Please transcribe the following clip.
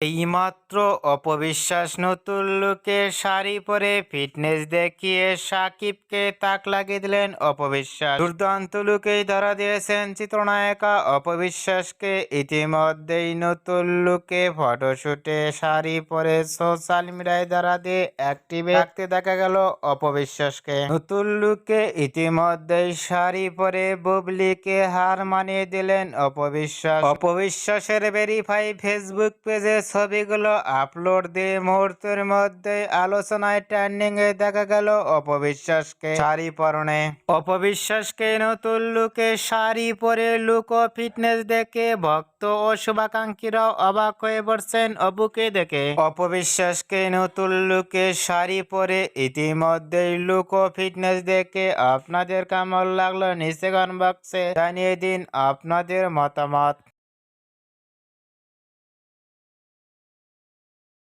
এইমাত্র অপবিশ্বাস নতুন লুকে শাড়ি পরে ফিটনেস দেখিয়ে সাকিবকে তাক লাগিয়ে দিলেন অপবিশ্বাস। দুর্দান্ত লুকেই ধরা দিয়েছেন চিত্রনায়িকা অপবিশ্বাসকে। ইতিমধ্যেই নতুন লুকে ফটোশুটে শাড়ি পরে সোশ্যাল মিডিয়ায় ধরা দিয়ে অ্যাক্টিভে থাকতে দেখা গেল অপবিশ্বাসকে। নতুন লুকে ইতিমধ্যেই শাড়ি পরে বুবলিকে হার মানিয়ে দিলেন অপবিশ্বাস। অপবিশ্বাসের ভেরিফাই ফেসবুক পেজে ছবিগুলো আপলোড দিয়ে মুহূর্তের মধ্যে আলোচনায় ট্রেন্ডিং এ দেখা গেল অপবিশ্বাসকে শাড়ি পরনে। অপবিশ্বাসকে নতুন লুকে শাড়ি পরে লুক ও ফিটনেস দেখে ভক্ত ও শুভাকাঙ্ক্ষীরাও অবাক হয়ে পড়ছেন অপুকে দেখে। অপবিশ্বাসকে নতুন লুকে শাড়ি পরে ইতিমধ্যেই লুক ও ফিটনেস দেখে আপনাদের কেমন লাগল নিচে গান বক্সে জানিয়ে দিন আপনাদের মতামত।